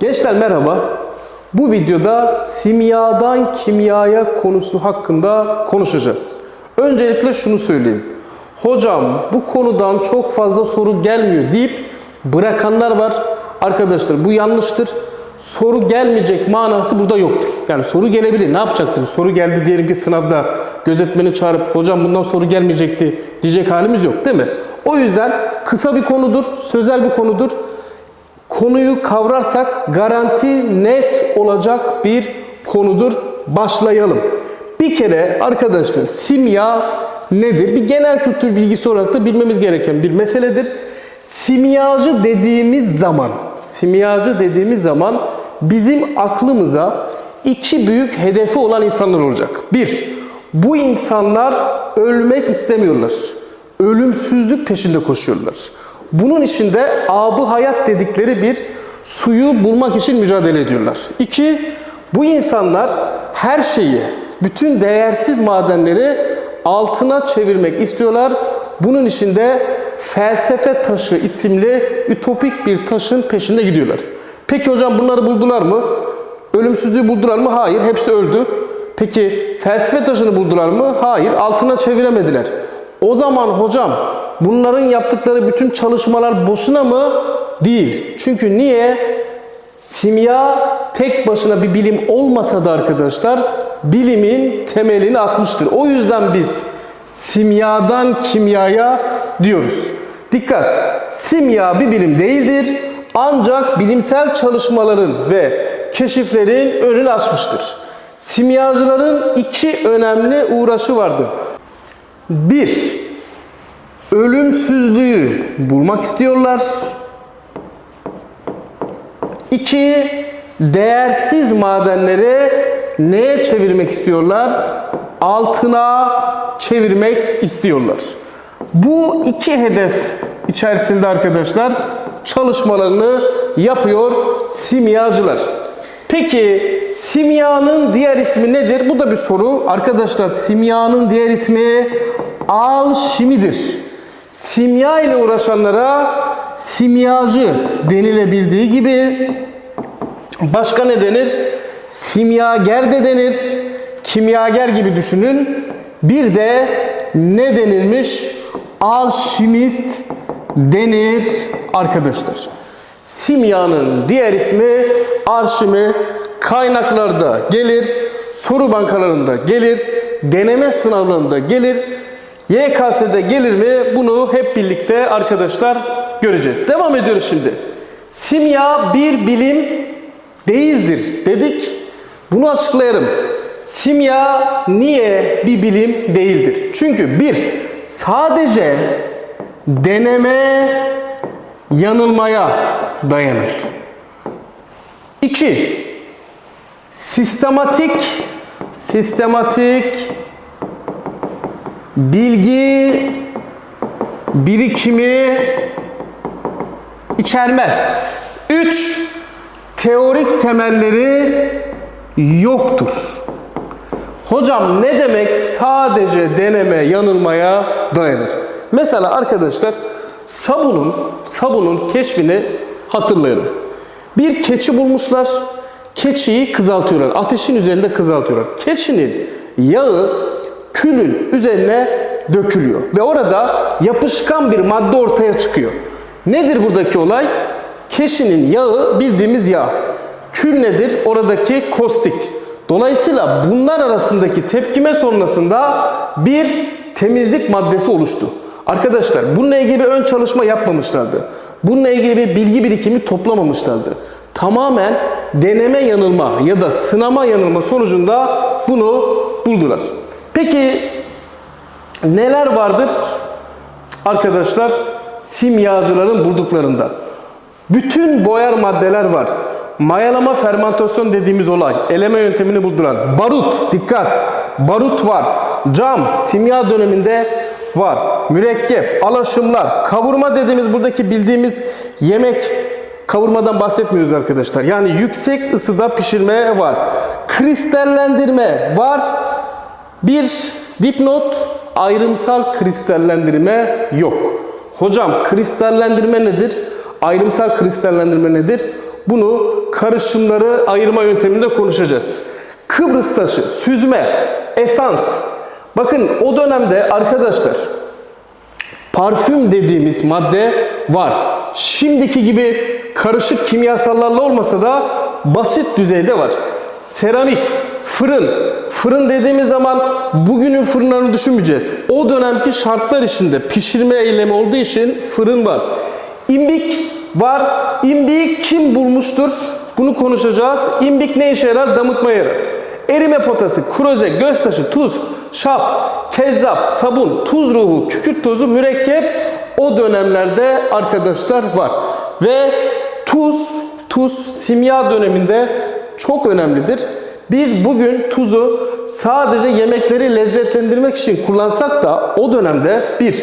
Gençler merhaba. Bu videoda simyadan kimyaya konusu hakkında konuşacağız. Öncelikle şunu söyleyeyim. Hocam bu konudan çok fazla soru gelmiyor deyip bırakanlar var. Arkadaşlar bu yanlıştır. Soru gelmeyecek manası burada yoktur. Yani soru gelebilir. Ne yapacaksınız? Soru geldi diyelim ki sınavda gözetmeni çağırıp hocam bundan soru gelmeyecekti diyecek halimiz yok değil mi? O yüzden kısa bir konudur, sözel bir konudur konuyu kavrarsak garanti net olacak bir konudur. Başlayalım. Bir kere arkadaşlar simya nedir? Bir genel kültür bilgisi olarak da bilmemiz gereken bir meseledir. Simyacı dediğimiz zaman, simyacı dediğimiz zaman bizim aklımıza iki büyük hedefi olan insanlar olacak. Bir, bu insanlar ölmek istemiyorlar. Ölümsüzlük peşinde koşuyorlar. Bunun içinde abı hayat dedikleri bir suyu bulmak için mücadele ediyorlar. İki, bu insanlar her şeyi, bütün değersiz madenleri altına çevirmek istiyorlar. Bunun içinde felsefe taşı isimli ütopik bir taşın peşinde gidiyorlar. Peki hocam bunları buldular mı? Ölümsüzlüğü buldular mı? Hayır, hepsi öldü. Peki felsefe taşını buldular mı? Hayır, altına çeviremediler. O zaman hocam bunların yaptıkları bütün çalışmalar boşuna mı? Değil. Çünkü niye? Simya tek başına bir bilim olmasa da arkadaşlar bilimin temelini atmıştır. O yüzden biz simyadan kimyaya diyoruz. Dikkat! Simya bir bilim değildir. Ancak bilimsel çalışmaların ve keşiflerin önünü açmıştır. Simyacıların iki önemli uğraşı vardır. Bir, ölümsüzlüğü bulmak istiyorlar. İki, değersiz madenleri neye çevirmek istiyorlar? Altına çevirmek istiyorlar. Bu iki hedef içerisinde arkadaşlar çalışmalarını yapıyor simyacılar. Peki simyanın diğer ismi nedir? Bu da bir soru. Arkadaşlar simyanın diğer ismi alşimidir. Simya ile uğraşanlara simyacı denilebildiği gibi başka ne denir? Simyager de denir. Kimyager gibi düşünün. Bir de ne denilmiş? Alşimist denir arkadaşlar. Simyanın diğer ismi arşimi kaynaklarda gelir, soru bankalarında gelir, deneme sınavlarında gelir. YKS'de gelir mi? Bunu hep birlikte arkadaşlar göreceğiz. Devam ediyoruz şimdi. Simya bir bilim değildir dedik. Bunu açıklayalım. Simya niye bir bilim değildir? Çünkü bir, sadece deneme yanılmaya dayanır. 2. Sistematik sistematik bilgi birikimi içermez. 3. Teorik temelleri yoktur. Hocam ne demek sadece deneme yanılmaya dayanır? Mesela arkadaşlar sabunun sabunun keşfini hatırlayalım. Bir keçi bulmuşlar. Keçiyi kızaltıyorlar. Ateşin üzerinde kızaltıyorlar. Keçinin yağı külün üzerine dökülüyor ve orada yapışkan bir madde ortaya çıkıyor. Nedir buradaki olay? Keçinin yağı bildiğimiz yağ. Kül nedir? Oradaki kostik. Dolayısıyla bunlar arasındaki tepkime sonrasında bir temizlik maddesi oluştu. Arkadaşlar bununla ilgili bir ön çalışma yapmamışlardı. Bununla ilgili bir bilgi birikimi toplamamışlardı. Tamamen deneme yanılma ya da sınama yanılma sonucunda bunu buldular. Peki neler vardır arkadaşlar simyacıların bulduklarında? Bütün boyar maddeler var. Mayalama fermentasyon dediğimiz olay. Eleme yöntemini buldular. Barut, dikkat. Barut var. Cam, simya döneminde var. Mürekkep, alaşımlar, kavurma dediğimiz buradaki bildiğimiz yemek kavurmadan bahsetmiyoruz arkadaşlar. Yani yüksek ısıda pişirme var. Kristallendirme var. Bir dipnot ayrımsal kristallendirme yok. Hocam kristallendirme nedir? Ayrımsal kristallendirme nedir? Bunu karışımları ayırma yönteminde konuşacağız. Kıbrıs taşı, süzme, esans. Bakın o dönemde arkadaşlar parfüm dediğimiz madde var. Şimdiki gibi karışık kimyasallarla olmasa da basit düzeyde var. Seramik, fırın. Fırın dediğimiz zaman bugünün fırınlarını düşünmeyeceğiz. O dönemki şartlar içinde pişirme eylemi olduğu için fırın var. İmbik var. İmbiği kim bulmuştur? Bunu konuşacağız. İmbik ne işe yarar? Damıtmaya yarar. Erime potası, kroze, göztaşı, tuz, şap, kezzap, sabun, tuz ruhu, kükürt tozu, mürekkep o dönemlerde arkadaşlar var. Ve tuz, tuz simya döneminde çok önemlidir. Biz bugün tuzu sadece yemekleri lezzetlendirmek için kullansak da o dönemde bir,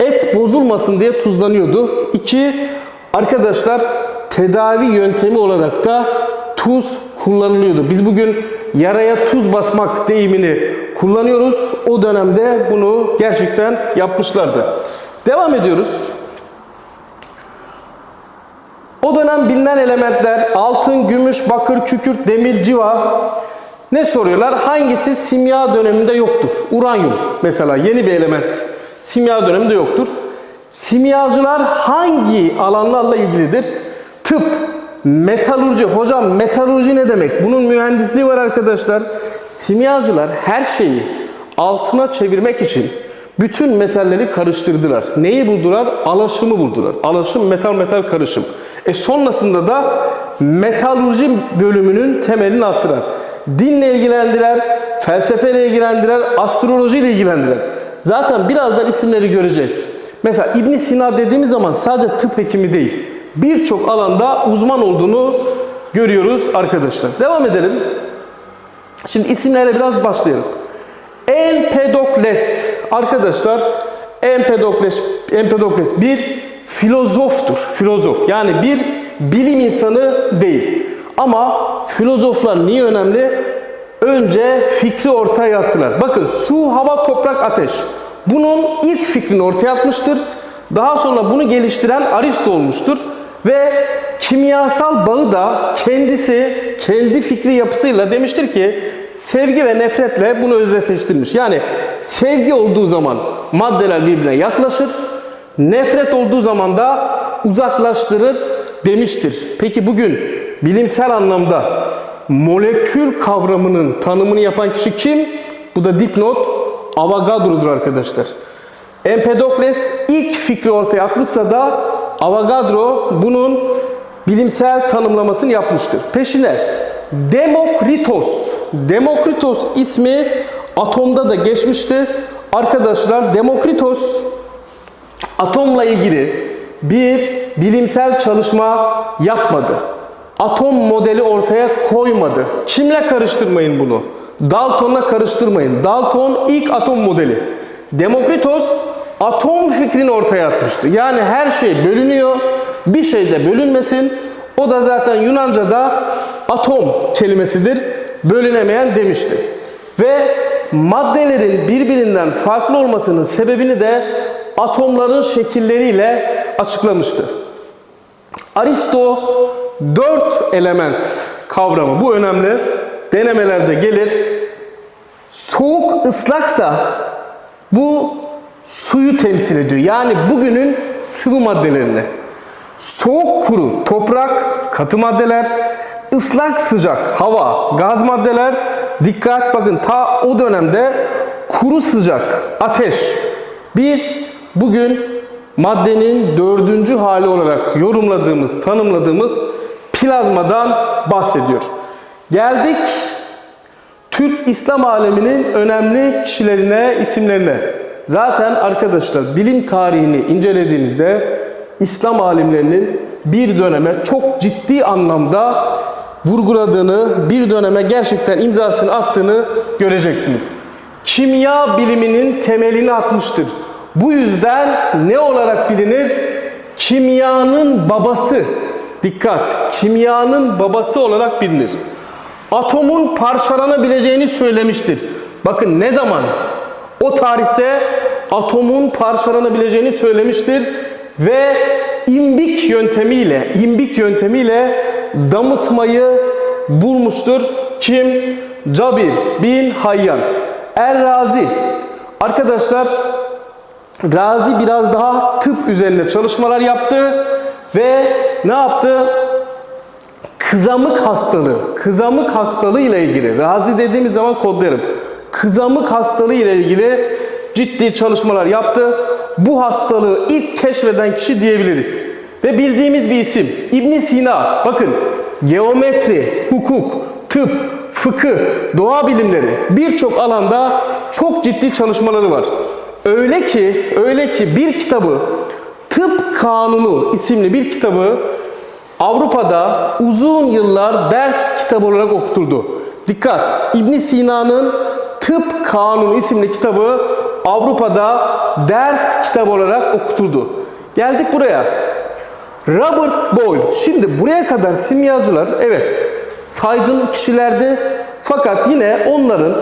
et bozulmasın diye tuzlanıyordu. İki, arkadaşlar tedavi yöntemi olarak da tuz kullanılıyordu. Biz bugün yaraya tuz basmak deyimini kullanıyoruz. O dönemde bunu gerçekten yapmışlardı. Devam ediyoruz. O dönem bilinen elementler altın, gümüş, bakır, kükürt, demir, civa. Ne soruyorlar? Hangisi simya döneminde yoktur? Uranyum mesela yeni bir element. Simya döneminde yoktur. Simyacılar hangi alanlarla ilgilidir? Tıp, metalurji. Hocam metalurji ne demek? Bunun mühendisliği var arkadaşlar. Simyacılar her şeyi altına çevirmek için bütün metalleri karıştırdılar. Neyi buldular? Alaşımı buldular. Alaşım metal metal karışım. E sonrasında da metalurji bölümünün temelini attılar. Dinle ilgilendiler, felsefeyle ilgilendiler, astrolojiyle ilgilendiler. Zaten birazdan isimleri göreceğiz. Mesela İbn Sina dediğimiz zaman sadece tıp hekimi değil, birçok alanda uzman olduğunu görüyoruz arkadaşlar. Devam edelim. Şimdi isimlerle biraz başlayalım. Empedokles arkadaşlar Empedokles Empedokles bir filozoftur. Filozof. Yani bir bilim insanı değil. Ama filozoflar niye önemli? Önce fikri ortaya attılar. Bakın su, hava, toprak, ateş. Bunun ilk fikrini ortaya atmıştır. Daha sonra bunu geliştiren Aristo olmuştur. Ve kimyasal bağı da kendisi kendi fikri yapısıyla demiştir ki sevgi ve nefretle bunu özdeşleştirmiş. Yani sevgi olduğu zaman maddeler birbirine yaklaşır. Nefret olduğu zaman da uzaklaştırır demiştir. Peki bugün bilimsel anlamda molekül kavramının tanımını yapan kişi kim? Bu da dipnot Avogadro'dur arkadaşlar. Empedokles ilk fikri ortaya atmışsa da Avogadro bunun bilimsel tanımlamasını yapmıştır. Peşine Demokritos. Demokritos ismi atomda da geçmişti. Arkadaşlar Demokritos atomla ilgili bir bilimsel çalışma yapmadı. Atom modeli ortaya koymadı. Kimle karıştırmayın bunu? Dalton'la karıştırmayın. Dalton ilk atom modeli. Demokritos atom fikrini ortaya atmıştı. Yani her şey bölünüyor. Bir şey de bölünmesin. O da zaten Yunanca'da atom kelimesidir. Bölünemeyen demişti. Ve maddelerin birbirinden farklı olmasının sebebini de atomların şekilleriyle açıklamıştı. Aristo dört element kavramı bu önemli. Denemelerde gelir. Soğuk ıslaksa bu suyu temsil ediyor. Yani bugünün sıvı maddelerini. Soğuk kuru toprak, katı maddeler, ıslak sıcak hava, gaz maddeler. Dikkat bakın ta o dönemde kuru sıcak ateş. Biz bugün maddenin dördüncü hali olarak yorumladığımız, tanımladığımız plazmadan bahsediyor. Geldik Türk İslam aleminin önemli kişilerine, isimlerine. Zaten arkadaşlar bilim tarihini incelediğinizde İslam alimlerinin bir döneme çok ciddi anlamda vurguladığını, bir döneme gerçekten imzasını attığını göreceksiniz. Kimya biliminin temelini atmıştır. Bu yüzden ne olarak bilinir? Kimyanın babası. Dikkat, kimyanın babası olarak bilinir. Atomun parçalanabileceğini söylemiştir. Bakın ne zaman? O tarihte atomun parçalanabileceğini söylemiştir ve imbik yöntemiyle, imbik yöntemiyle damıtmayı bulmuştur. Kim? Cabir bin Hayyan. Er-Razi. Arkadaşlar Razi biraz daha tıp üzerine çalışmalar yaptı ve ne yaptı? Kızamık hastalığı, kızamık hastalığı ile ilgili, Razi dediğimiz zaman kodlarım. Kızamık hastalığı ile ilgili ciddi çalışmalar yaptı. Bu hastalığı ilk keşfeden kişi diyebiliriz. Ve bildiğimiz bir isim İbn Sina. Bakın geometri, hukuk, tıp, fıkıh, doğa bilimleri birçok alanda çok ciddi çalışmaları var. Öyle ki, öyle ki bir kitabı Tıp Kanunu isimli bir kitabı Avrupa'da uzun yıllar ders kitabı olarak okutuldu. Dikkat! İbn Sina'nın Tıp Kanunu isimli kitabı Avrupa'da ders kitabı olarak okutuldu. Geldik buraya. Robert Boyle. Şimdi buraya kadar simyacılar evet saygın kişilerdi fakat yine onların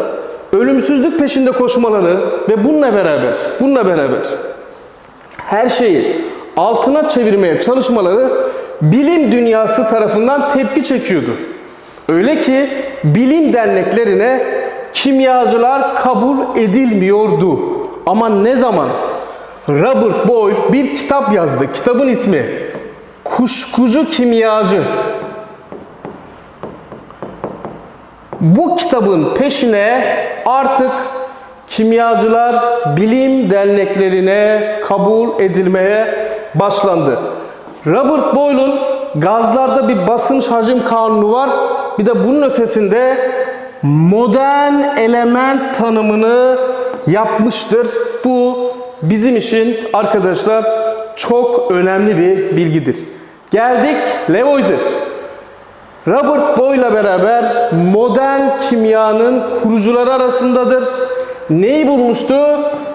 ölümsüzlük peşinde koşmaları ve bununla beraber bununla beraber her şeyi altına çevirmeye çalışmaları bilim dünyası tarafından tepki çekiyordu. Öyle ki bilim derneklerine kimyacılar kabul edilmiyordu. Ama ne zaman Robert Boyle bir kitap yazdı. Kitabın ismi Kuşkucu Kimyacı. Bu kitabın peşine artık kimyacılar bilim derneklerine kabul edilmeye başlandı. Robert Boyle'un gazlarda bir basınç hacim kanunu var. Bir de bunun ötesinde modern element tanımını yapmıştır. Bu bizim için arkadaşlar çok önemli bir bilgidir. Geldik Lavoisier. Robert Boyle'la beraber modern kimyanın kurucuları arasındadır. Neyi bulmuştu?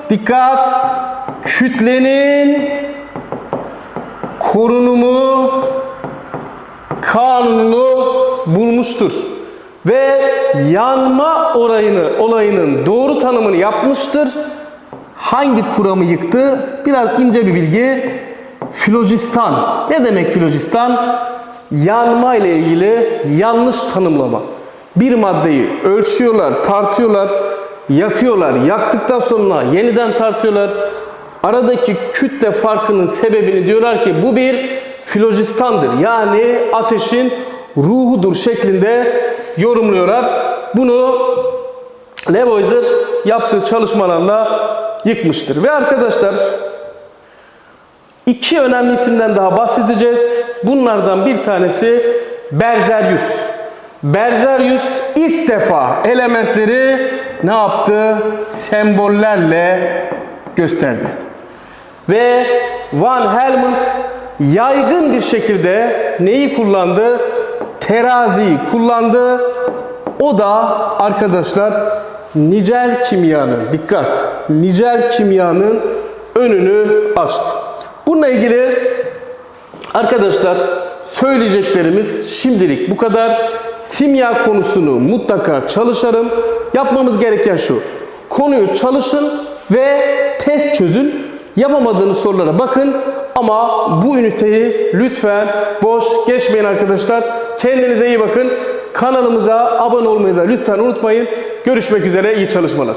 Dikkat! Kütlenin korunumu kanununu bulmuştur. Ve yanma olayını, olayının doğru tanımını yapmıştır. Hangi kuramı yıktı? Biraz ince bir bilgi. Filojistan. Ne demek filojistan? Yanma ile ilgili yanlış tanımlama. Bir maddeyi ölçüyorlar, tartıyorlar, yakıyorlar. Yaktıktan sonra yeniden tartıyorlar. Aradaki kütle farkının sebebini diyorlar ki bu bir filojistandır. Yani ateşin ruhudur şeklinde yorumluyorlar. Bunu Lavoisier yaptığı çalışmalarla yıkmıştır. Ve arkadaşlar iki önemli isimden daha bahsedeceğiz. Bunlardan bir tanesi Berzelius. Berzelius ilk defa elementleri ne yaptı? Sembollerle gösterdi. Ve Van Helmont yaygın bir şekilde neyi kullandı? Teraziyi kullandı. O da arkadaşlar nicel kimyanın, dikkat, nicel kimyanın önünü açtı. Bununla ilgili arkadaşlar söyleyeceklerimiz şimdilik bu kadar. Simya konusunu mutlaka çalışalım. Yapmamız gereken şu. Konuyu çalışın ve test çözün. Yapamadığınız sorulara bakın ama bu üniteyi lütfen boş geçmeyin arkadaşlar. Kendinize iyi bakın. Kanalımıza abone olmayı da lütfen unutmayın. Görüşmek üzere iyi çalışmalar.